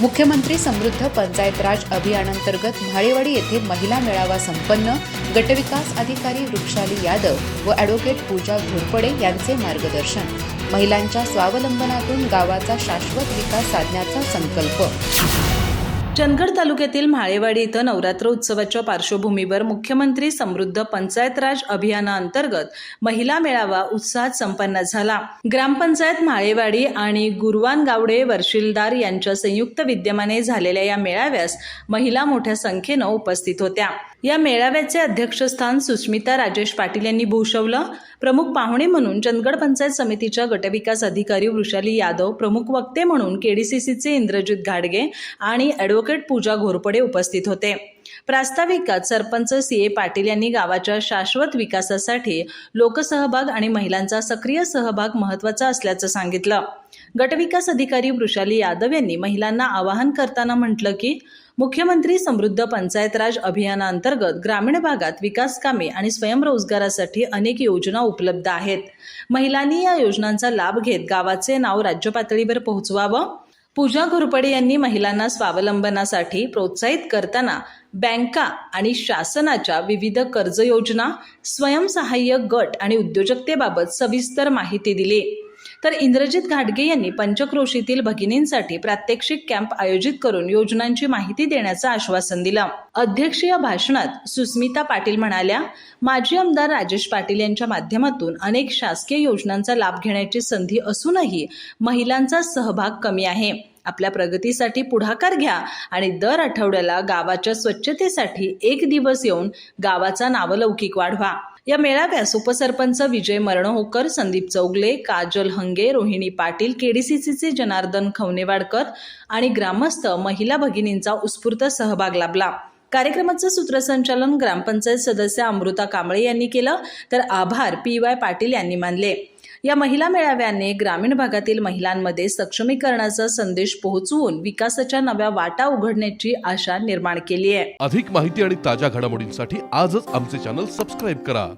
मुख्यमंत्री समृद्ध पंचायत राज अभियानांतर्गत म्हाळेवाडी येथे महिला मेळावा संपन्न. गटविकास अधिकारी वृक्षाली यादव व ॲडव्होकेट पूजा घोरपडे यांचे मार्गदर्शन. महिलांच्या स्वावलंबनातून गावाचा शाश्वत विकास साधण्याचा संकल्प. चंदगड तालुक्यातील म्हाळेवाडी इथं नवरात्र उत्सवाच्या पार्श्वभूमीवर मुख्यमंत्री समृद्ध पंचायत राज अभियानाअंतर्गत महिला मेळावा उत्साहात संपन्न झाला. ग्रामपंचायत म्हाळेवाडी आणि गुरवान गावडे वर्षिलदार यांच्या संयुक्त विद्यमाने झालेल्या या मेळाव्यास महिला मोठ्या संख्येनं उपस्थित होत्या. या मेळाव्याचे अध्यक्षस्थान सुस्मिता राजेश पाटील यांनी भूषवलं. प्रमुख पाहुणे म्हणून चंदगड पंचायत समितीच्या गटविकास अधिकारी वृषाली यादव प्रमुख वक्ते म्हणून केडीसीसीचे इंद्रजित घाडगे आणि ॲडव्होकेट पूजा घोरपडे उपस्थित होते. प्रास्ताविकात सरपंच सी ए पाटील यांनी गावाच्या शाश्वत विकासासाठी लोकसहभाग आणि महिलांचा सक्रिय सहभाग महत्त्वाचा असल्याचं सांगितलं. गटविकास अधिकारी वृषाली यादव यांनी महिलांना आवाहन करताना म्हटलं की मुख्यमंत्री समृद्ध पंचायत राज अभियानाअंतर्गत ग्रामीण भागात विकास कामे आणि स्वयंरोजगारासाठी अनेक योजना उपलब्ध आहेत. महिलांनी या योजनांचा लाभ घेत गावाचे नाव राज्य पातळीवर पोहोचवावं पूजा घोरपडे यांनी महिलांना स्वावलंबनासाठी प्रोत्साहित करताना बँका आणि शासनाच्या विविध कर्ज योजना स्वयंसहाय्य गट आणि उद्योजकतेबाबत सविस्तर माहिती दिली. तर इंद्रजित घाटगे यांनी पंचक्रोशीतील भगिनींसाठी प्रात्यक्षिक कॅम्प आयोजित करून योजनांची माहिती देण्याचं आश्वासन दिलं. अध्यक्षीय भाषणात सुस्मिता पाटील म्हणाल्या माजी आमदार राजेश पाटील यांच्या माध्यमातून अनेक शासकीय योजनांचा लाभ घेण्याची संधी असूनही महिलांचा सहभाग कमी आहे. आपल्या प्रगतीसाठी पुढाकार घ्या आणि दर आठवड्याला गावाच्या स्वच्छतेसाठी एक दिवस येऊन गावाचा नावलौकिक वाढवा. या मेळाव्यास उपसरपंच विजय मरणहोकर संदीप चौगले काजल हंगे रोहिणी पाटील केडीसीसीचे जनार्दन खवनेवाडकर आणि ग्रामस्थ महिला भगिनींचा उत्स्फूर्त सहभाग लाभला. कार्यक्रमाचं सूत्रसंचालन ग्रामपंचायत सदस्य अमृता कांबळे यांनी केलं तर आभार पी वाय पाटील यांनी मानले. या महिला मेळाव्याने ग्रामीण भागातील महिलांमध्ये सक्षमीकरणाचा संदेश पोहोचवून विकासाच्या नव्या वाटा उघडण्याची आशा निर्माण केली आहे. अधिक माहिती आणि ताज्या घडामोडींसाठी आजच आमचे चॅनल सबस्क्राईब करा.